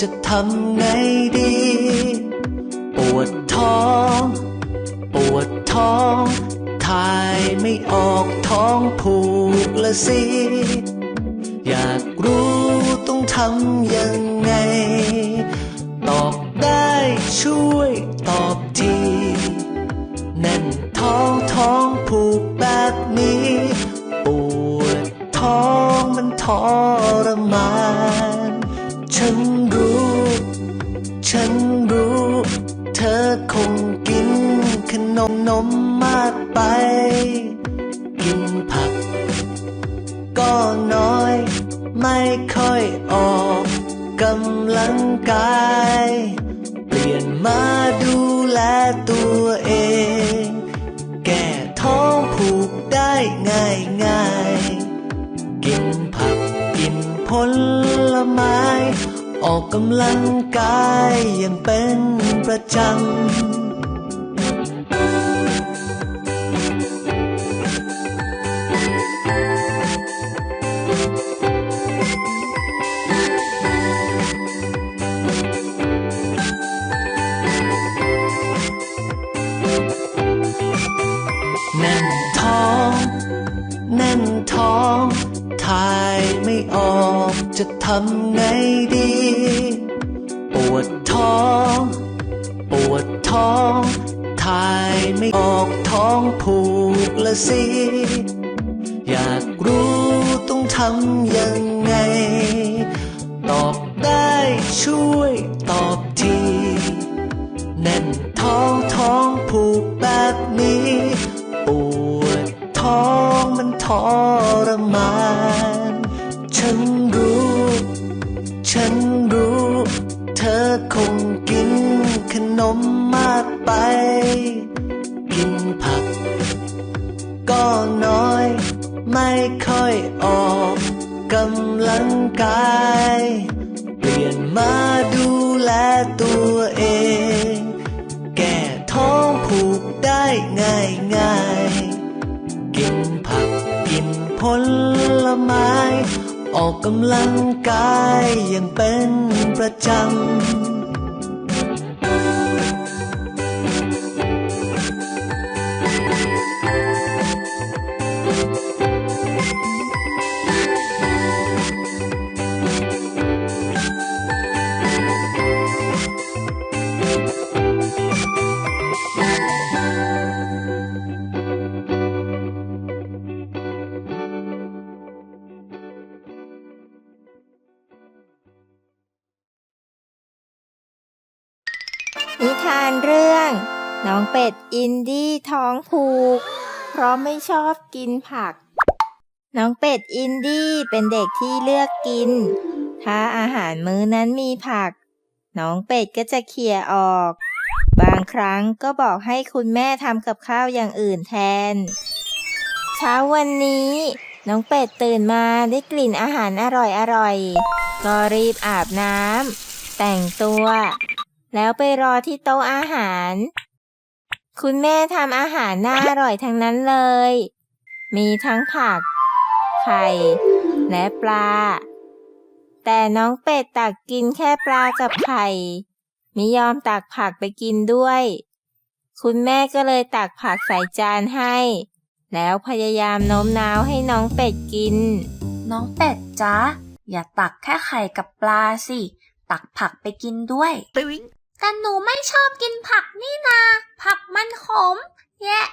จะทำไงดี ละสิ อยากรู้ต้องทำยัง ยนมาดูแลตัวเอง แก่ท้องผูกได้ง่ายง่ายกินผักกินผลไม้ ออกกำลังกายอย่างเป็นประจำ ทำไงดี ปวดท้อง ปวดท้องถ่ายไม่ออกท้องผูกละสิ อยากรู้ต้องทำ คงกินขนมมากไป กินผัก ก็น้อย ไม่ค่อยออกกำลังกาย เปลี่ยนมาดูแลตัวเอง แก้ท้องผูกได้ง่ายง่ายกินผักกินผลไม้ ออกกำลังกายอย่างเป็นประจำ เป็ดอินดี้ท้องผูก เพราะไม่ชอบกินผัก น้องเป็ดอินดี้เป็นเด็กที่เลือกกิน ถ้าอาหารมื้อนั้นมีผัก น้องเป็ดก็จะเขี่ยออก บางครั้งก็บอกให้คุณแม่ทำกับข้าวอย่างอื่นแทน เช้าวันนี้น้องเป็ดตื่นมาได้กลิ่นอาหารอร่อยๆก็รีบอาบน้ำแต่งตัว แล้วไปรอที่โต๊ะอาหาร คุณแม่ทำอาหารน่าอร่อยทั้งนั้นเลย มีทั้งผัก ไข่ และปลา แต่น้องเป็ดตักกินแค่ปลากับไข่ไม่ยอมตักผักไปกินด้วย คุณแม่ก็เลยตักผักใส่จานให้ แล้วพยายามโน้มน้าวให้น้องเป็ดกิน น้องเป็ดจ๊ะ อย่าตักแค่ไข่กับปลาสิ ตักผักไปกินด้วย แต่หนูไม่ชอบกินผักนี่นา ผักมันขม แยะ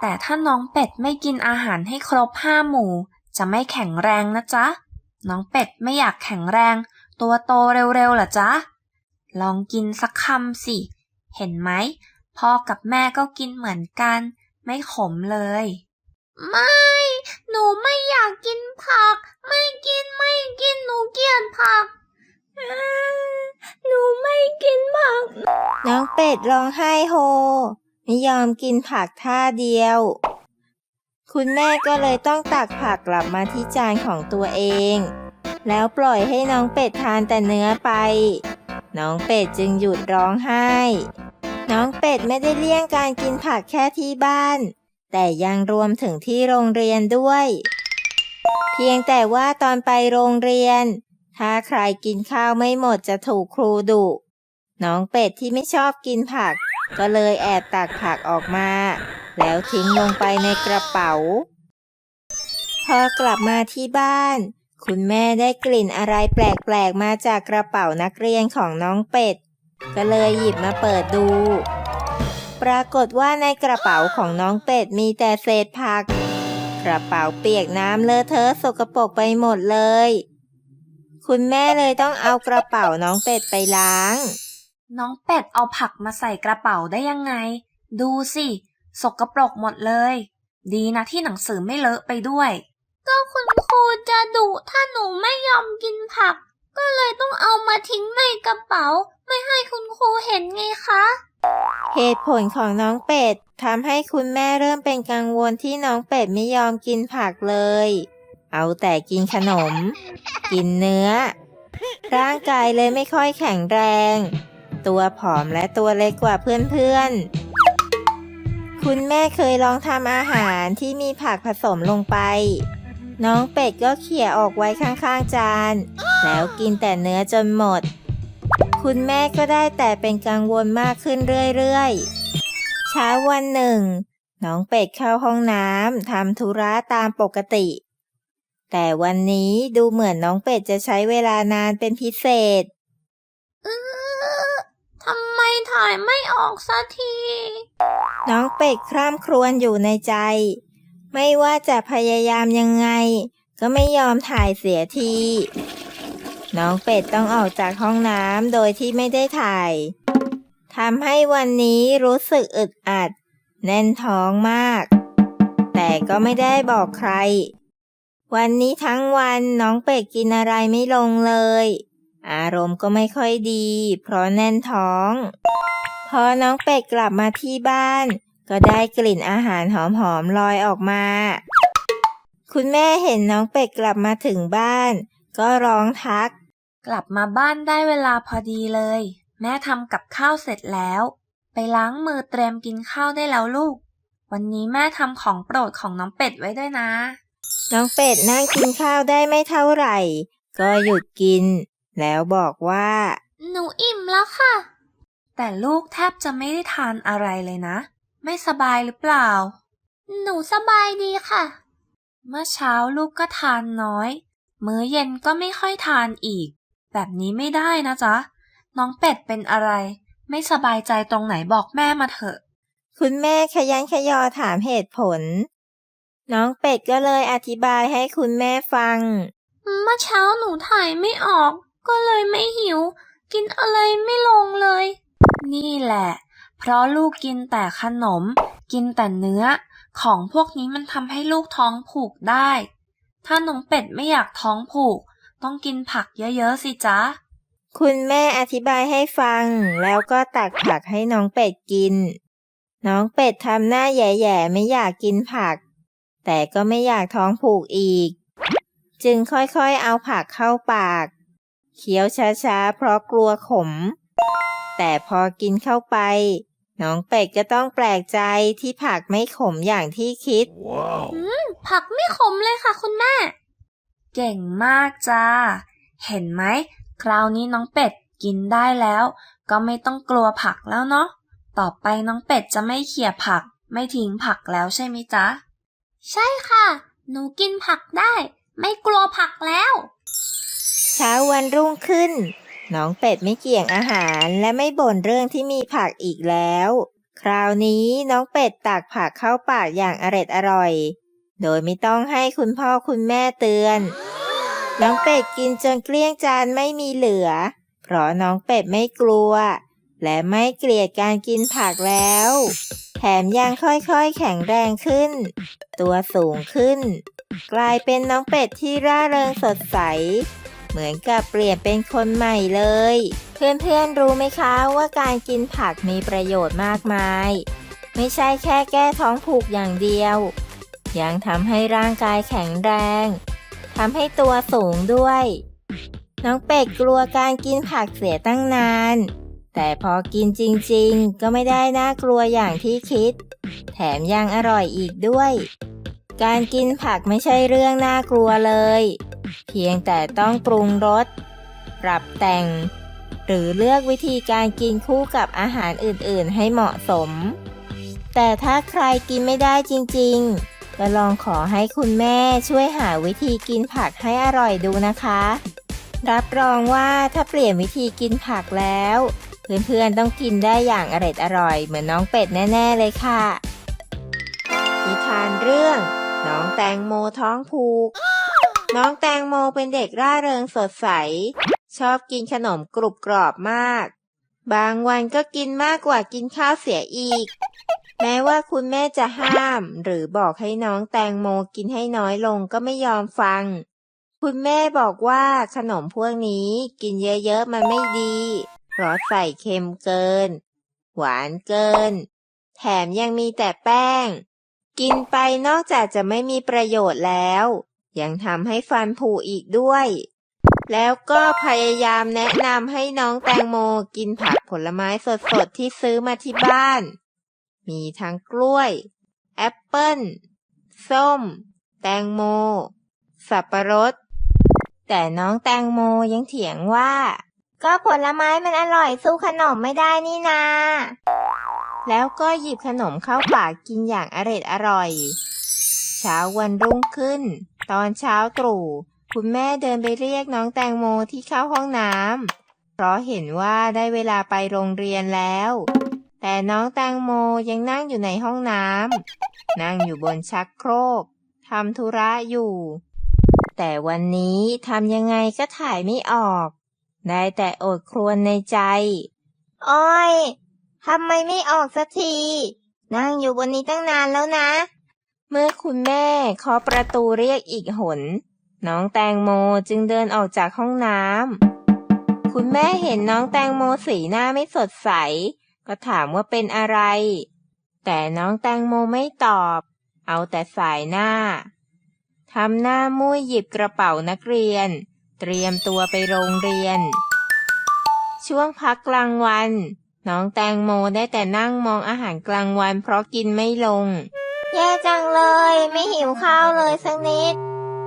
แต่ถ้าน้องเป็ดไม่กินอาหารให้ครบห้าหมู่ จะไม่แข็งแรงนะจ๊ะ น้องเป็ดไม่อยากแข็งแรง ตัวโตเร็วๆหรอจ๊ะ ลองกินสักคำสิ เห็นไหม พ่อกับแม่ก็กินเหมือนกัน ไม่ขมเลย ไม่ หนูไม่อยากกินผัก ไม่กินไม่กิน หนูเกลียดผัก กินผัก น้องเป็ดร้องไห้โฮ ไม่ยอมกินผักท่าเดียว คุณแม่ก็เลยต้องตักผักกลับมาที่จานของตัวเอง แล้วปล่อยให้น้องเป็ดทานแต่เนื้อไป น้องเป็ดจึงหยุดร้องไห้ น้องเป็ดไม่ได้เลี่ยงการกินผักแค่ที่บ้าน แต่ยังรวมถึงที่โรงเรียนด้วย เพียงแต่ว่าตอนไปโรงเรียนถ้าใครกินข้าวไม่หมดจะถูกครูดุ น้องเป็ดที่ไม่ชอบกินผัก ก็เลยแอบตักผักออกมา แล้วทิ้งลงไปในกระเป๋า พอกลับมาที่บ้าน คุณแม่ได้กลิ่นอะไรแปลกๆมาจากกระเป๋านักเรียนของน้องเป็ด ก็เลยหยิบมาเปิดดู ปรากฏว่าในกระเป๋าของน้องเป็ดมีแต่เศษผัก กระเป๋าเปียกน้ำเลอะเทอะสกปรกไปหมดเลย คุณแม่เลยต้องเอากระเป๋าน้องเป็ดไปล้าง น้องเป็ดเอาผักมาใส่กระเป๋าได้ยังไง ดูสิ สกปรกหมดเลย ดีนะที่หนังสือไม่เลอะไปด้วย ก็คุณครูจะดุถ้าหนูไม่ยอมกินผัก ก็เลยต้องเอามาทิ้งในกระเป๋า ไม่ให้คุณครูเห็นไงคะ เหตุผลของน้องเป็ดทำให้คุณแม่เริ่มเป็นกังวลที่น้องเป็ดไม่ยอมกินผักเลย เอาแต่กินขนม กินเนื้อ ร่างกายเลยไม่ค่อยแข็งแรง ตัวผอมและตัวเล็กกว่าเพื่อนๆ คุณแม่เคยลองทำอาหารที่มีผักผสมลงไป น้องเป็ดก็เขี่ยออกไว้ข้างๆจาน แล้วกินแต่เนื้อจนหมด คุณแม่ก็ได้แต่เป็นกังวลมากขึ้นเรื่อยๆ เช้าวันหนึ่ง น้องเป็ดเข้าห้องน้ำทำธุระตามปกติ แต่วันนี้ดูเหมือนน้องเป็ดจะใช้เวลานานเป็นพิเศษ ทำไมถ่ายไม่ออกสักที น้องเป็ดคร่ำครวญอยู่ในใจ ไม่ว่าจะพยายามยังไง ก็ไม่ยอมถ่ายเสียที น้องเป็ดต้องออกจากห้องน้ำโดยที่ไม่ได้ถ่ายทำให้วันนี้รู้สึกอึดอัด แน่นท้องมาก แต่ก็ไม่ได้บอกใคร วันนี้ทั้งวันน้องเป็ดกินอะไรไม่ลงเลย อารมณ์ก็ไม่ค่อยดี เพราะแน่นท้อง พอน้องเป็ดกลับมาที่บ้าน ก็ได้กลิ่นอาหารหอมๆลอยออกมา คุณแม่เห็นน้องเป็ดกลับมาถึงบ้าน ก็ร้องทัก กลับมาบ้านได้เวลาพอดีเลย แม่ทำกับข้าวเสร็จแล้ว ไปล้างมือเตรียมกินข้าวได้แล้วลูก วันนี้แม่ทำของโปรดของน้องเป็ดไว้ด้วยนะ น้องเป็ดนั่งกินข้าวได้ไม่เท่าไหร่ ก็หยุดกิน แล้วบอกว่า หนูอิ่มแล้วค่ะ แต่ลูกแทบจะไม่ได้ทานอะไรเลยนะ ไม่สบายหรือเปล่า หนูสบายดีค่ะ เมื่อเช้าลูกก็ทานน้อย มื้อเย็นก็ไม่ค่อยทานอีก แบบนี้ไม่ได้นะจ๊ะ น้องเป็ดเป็นอะไร ไม่สบายใจตรงไหนบอกแม่มาเถอะ คุณแม่ขยันขยอถามเหตุผล น้องเป็ดก็เลยอธิบายให้คุณแม่ฟัง เมื่อเช้าหนูถ่ายไม่ออก ก็เลยไม่หิว กินอะไรไม่ลงเลย นี่แหละ เพราะลูกกินแต่ขนม กินแต่เนื้อ ของพวกนี้มันทำให้ลูกท้องผูกได้ ถ้าน้องเป็ดไม่อยากท้องผูก ต้องกินผักเยอะๆสิจ๊ะ คุณแม่อธิบายให้ฟัง แล้วก็ตักผักให้น้องเป็ดกิน น้องเป็ดทำหน้าแย่ๆไม่อยากกินผัก แต่ก็ไม่อยากท้องผูกอีก จึงค่อยๆเอาผักเข้าปาก เคี้ยวช้าๆ เพราะกลัวขม แต่พอกินเข้าไป น้องเป็ดก็ต้องแปลกใจที่ผักไม่ขมอย่างที่คิดผักไม่ขมเลยค่ะคุณแม่ เก่งมากจ้า เห็นไหม คราวนี้น้องเป็ดกินได้แล้ว ก็ไม่ต้องกลัวผักแล้วเนาะ ต่อไปน้องเป็ดจะไม่เขี่ยผัก ไม่ทิ้งผักแล้วใช่ไหมจ๊ะ ใช่ค่ะ หนูกินผักได้ ไม่กลัวผักแล้วเช้าวันรุ่งขึ้น น้องเป็ดไม่เกี่ยงอาหารและไม่บ่นเรื่องที่มีผักอีกแล้ว คราวนี้น้องเป็ดตักผักเข้าปากอย่างอร็ดอร่อย โดยไม่ต้องให้คุณพ่อคุณแม่เตือน น้องเป็ดกินจนเกลี้ยงจานไม่มีเหลือ เพราะน้องเป็ดไม่กลัว และไม่เกลียดการกินผักแล้ว แถมยังค่อยๆแข็งแรงขึ้น ตัวสูงขึ้น กลายเป็นน้องเป็ดที่ร่าเริงสดใส เหมือนกับเปลี่ยนเป็นคนใหม่เลย เพื่อนๆรู้ไหมคะว่าการกินผักมีประโยชน์มากมาย ไม่ใช่แค่แก้ท้องผูกอย่างเดียว ยังทำให้ร่างกายแข็งแรงทำให้ตัวสูงด้วย น้องเป็ดกลัวการกินผักเสียตั้งนาน แต่พอกินจริงๆ ก็ไม่ได้น่ากลัวอย่างที่คิด แถมยังอร่อยอีกด้วย การกินผักไม่ใช่เรื่องน่ากลัวเลย เพียงแต่ต้องปรุงรสปรับแต่ง หรือเลือกวิธีการกินคู่กับอาหารอื่นๆ ให้เหมาะสม แต่ถ้าใครกินไม่ได้จริงๆ ก็ลองขอให้คุณแม่ช่วยหาวิธีกินผักให้อร่อยดูนะคะ รับรองว่าถ้าเปลี่ยนวิธีกินผักแล้ว เพื่อนๆต้องกินได้อย่างอร่อยอร่อยๆเหมือนน้องเป็ดแน่ ๆ เลยค่ะนิทานเรื่อง น้องแตงโมท้องผูก น้องแตงโมเป็นเด็กร่าเริงสดใส ชอบกินขนมกรุบกรอบมาก บางวันก็กินมากกว่ากินข้าวเสียอีก แม้ว่าคุณแม่จะห้าม หรือบอกให้น้องแตงโมกินให้น้อยลงก็ไม่ยอมฟัง คุณแม่บอกว่าขนมพวกนี้กินเยอะๆมันไม่ดี เพราะใส่เค็มเกิน หวานเกิน แถมยังมีแต่แป้ง กินไปนอกจากจะไม่มีประโยชน์แล้ว ยังทำให้ฟันผุอีกด้วย แล้วก็พยายามแนะนำให้น้องแตงโมกินผักผลไม้สดๆ ที่ซื้อมาที่บ้าน มีทั้งกล้วย แอปเปิ้ล ส้ม แตงโม สับปะรด แต่น้องแตงโมยังเถียงว่า ก็ผลไม้มันอร่อยสู้ขนมไม่ได้นี่นา แล้วก็หยิบขนมเข้าปากกินอย่างอร็ดอร่อย เช้าวันรุ่งขึ้น ตอนเช้าตรู่คุณแม่เดินไปเรียกน้องแตงโมที่เข้าห้องน้ำเพราะเห็นว่าได้เวลาไปโรงเรียนแล้ว แต่น้องแตงโมยังนั่งอยู่ในห้องน้ำนั่งอยู่บนชักโครกทำธุระอยู่ แต่วันนี้ทำยังไงก็ถ่ายไม่ออก ได้แต่อดครวญในใจ อ้อยทำไมไม่ออกสักที นั่งอยู่บนนี้ตั้งนานแล้วนะ เมื่อคุณแม่เคาะประตูเรียกอีกหน น้องแตงโมจึงเดินออกจากห้องน้ำ คุณแม่เห็นน้องแตงโมสีหน้าไม่สดใส ก็ถามว่าเป็นอะไร แต่น้องแตงโมไม่ตอบ เอาแต่สายหน้า ทำหน้ามุ้ยหยิบกระเป๋านักเรียน เตรียมตัวไปโรงเรียน ช่วงพักกลางวัน น้องแตงโมได้แต่นั่งมองอาหารกลางวันเพราะกินไม่ลง แย่จังเลย ไม่หิวข้าวเลยสักนิด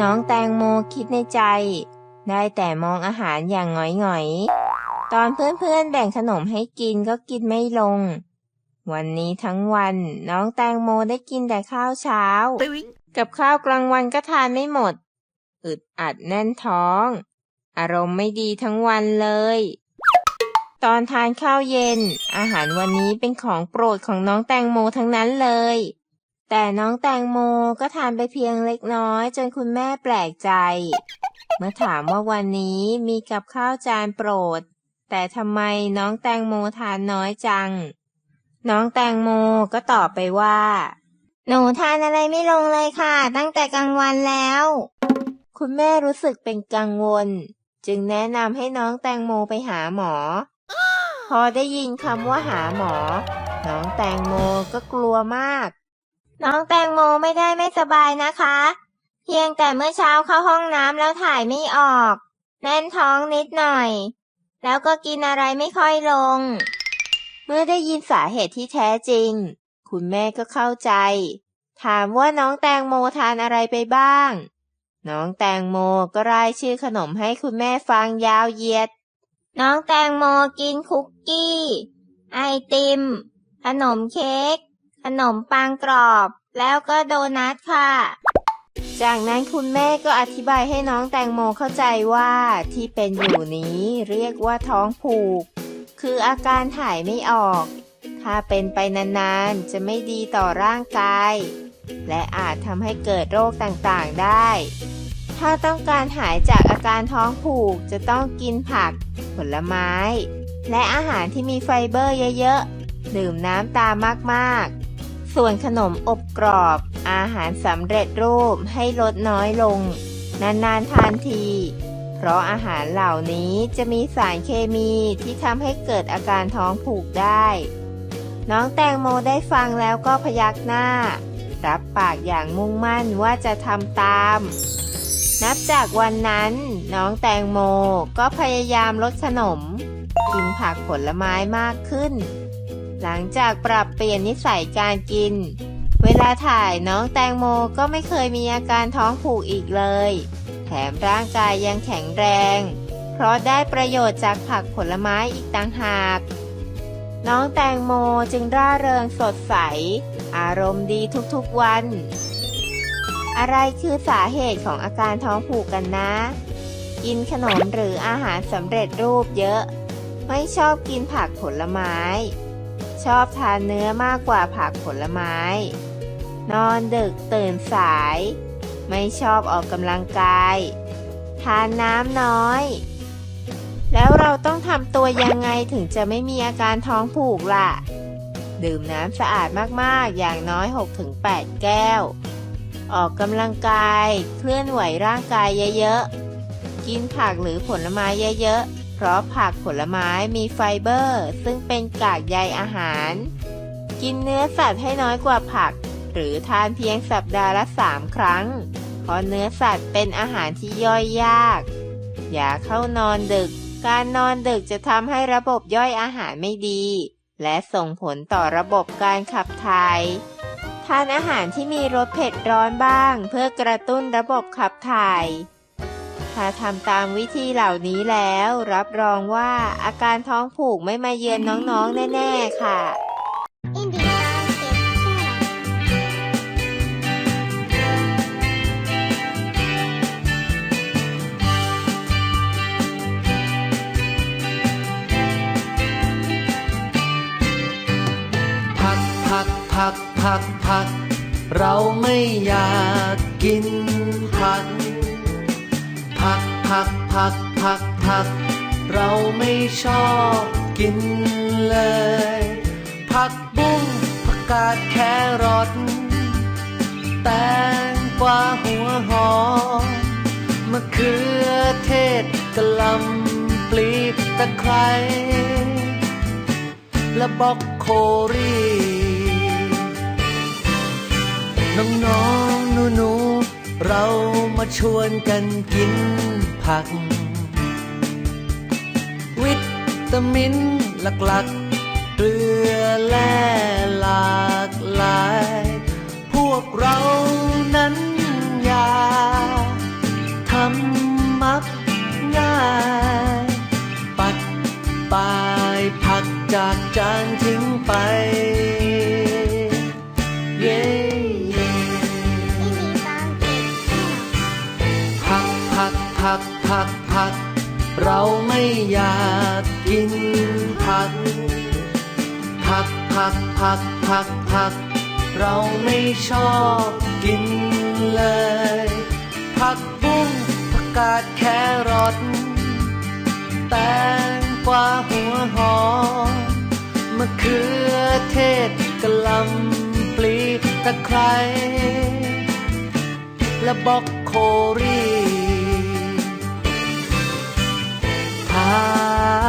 น้องแตงโมคิดในใจ ได้แต่มองอาหารอย่างหงอยๆ ตอนเพื่อนๆแบ่งขนมให้กินก็กินไม่ลง วันนี้ทั้งวันน้องแตงโมได้กินแต่ข้าวเช้า กับข้าวกลางวันก็ทานไม่หมด อึดอัดแน่นท้อง อารมณ์ไม่ดีทั้งวันเลย ตอนทานข้าวเย็น อาหารวันนี้เป็นของโปรดของน้องแตงโมทั้งนั้นเลย แต่น้องแตงโมก็ทานไปเพียงเล็กน้อย จนคุณแม่แปลกใจ เมื่อถามว่าวันนี้มีกับข้าวจานโปรด แต่ทำไมน้องแตงโมทานน้อยจัง น้องแตงโมก็ตอบไปว่า หนูทานอะไรไม่ลงเลยค่ะ ตั้งแต่กลางวันแล้ว คุณแม่รู้สึกเป็นกังวล จึงแนะนำให้น้องแตงโมไปหาหมอ พอได้ยินคำว่าหาหมอ น้องแตงโมก็กลัวมาก น้องแตงโมไม่ได้ไม่สบายนะคะ เพียงแต่เมื่อเช้าเข้าห้องน้ำแล้วถ่ายไม่ออก แน่นท้องนิดหน่อย แล้วก็กินอะไรไม่ค่อยลง เมื่อได้ยินสาเหตุที่แท้จริง คุณแม่ก็เข้าใจ ถามว่าน้องแตงโมทานอะไรไปบ้าง น้องแตงโมก็รายชื่อขนมให้คุณแม่ฟังยาวเหยียด น้องแตงโมกินคุกกี้ ไอติม ขนมเค้ก นมปังกรอบ แล้วก็โดนัทค่ะ จากนั้นคุณแม่ก็อธิบายให้น้องแตงโมเข้าใจว่าที่เป็นอยู่นี้เรียกว่าท้องผูก คืออาการถ่ายไม่ออก ถ้าเป็นไปนานๆ จะไม่ดีต่อร่างกาย และอาจทำให้เกิดโรคต่างๆได้ ถ้าต้องการหายจากอาการท้องผูกจะต้องกินผัก ผลไม้ และอาหารที่มีไฟเบอร์เยอะๆ ดื่มน้ำตามมากๆ ส่วนขนมอบกรอบ อาหารสำเร็จรูปให้ลดน้อยลง นานๆทานที เพราะอาหารเหล่านี้จะมีสารเคมีที่ทำให้เกิดอาการท้องผูกได้ น้องแตงโมได้ฟังแล้วก็พยักหน้า รับปากอย่างมุ่งมั่นว่าจะทำตาม นับจากวันนั้น น้องแตงโมก็พยายามลดขนม กินผักผลไม้มากขึ้น หลังจากปรับเปลี่ยนนิสัยการกิน เวลาถ่ายน้องแตงโมก็ไม่เคยมีอาการท้องผูกอีกเลย แถมร่างกายยังแข็งแรง เพราะได้ประโยชน์จากผักผลไม้อีกต่างหาก น้องแตงโมจึงร่าเริงสดใส อารมณ์ดีทุกๆวัน อะไรคือสาเหตุของอาการท้องผูกกันนะ กินขนมหรืออาหารสำเร็จรูปเยอะ ไม่ชอบกินผักผลไม้ ชอบทานเนื้อมากกว่าผักผลไม้ นอนดึกตื่นสาย ไม่ชอบออกกำลังกาย ทานน้ำน้อย แล้วเราต้องทำตัวยังไงถึงจะไม่มีอาการท้องผูกล่ะ ดื่มน้ำสะอาดมากๆ อย่างน้อย 6-8 แก้ว ออกกำลังกาย เคลื่อนไหวร่างกายเยอะๆ กินผักหรือผลไม้เยอะๆ เพราะผักผลไม้มีไฟเบอร์ ซึ่งเป็นกากใยอาหาร กินเนื้อสัตว์ให้น้อยกว่าผัก หรือทานเพียงสัปดาห์ละ 3 ครั้ง เพราะเนื้อสัตว์เป็นอาหารที่ย่อยยาก อย่าเข้านอนดึก การนอนดึกจะทำให้ระบบย่อยอาหารไม่ดี และส่งผลต่อระบบการขับถ่ายทานอาหารที่มีรสเผ็ดร้อนบ้าง เพื่อกระตุ้นระบบขับถ่าย ถ้าทำตามวิธีเหล่านี้แล้ว รับรองว่าอาการท้องผูกไม่มาเยือนน้องๆ แน่ ๆ ค่ะ ผักผักผักผักผัก เราไม่อยากกินผัก ผักผักผักผัก เราไม่ชอบกินเลย ผักบุ้งผักกาดแครอทแตงกวาหัวหอมมะเขือเทศกะหล่ำปลีตะไคร้และบอกโครีน้องๆหนูหนูๆเรามาชวนกันกิน ผัก วิตามินหลักๆเกลือแร่หลากหลาย พวกเรานั้นอยากทำมักง่าย ปัดปลายผักจากจานทิ้งไป เย้เย้ ผักผักผัก เราไม่อยากกินผัก ผักผักผักผักผัก เราไม่ชอบกินเลย ผักบุ้งผักกาดแครอทแตงกวาหัวหอมมะเขือเทศกะหล่ำปลีตะไคร้และบอกโครี ท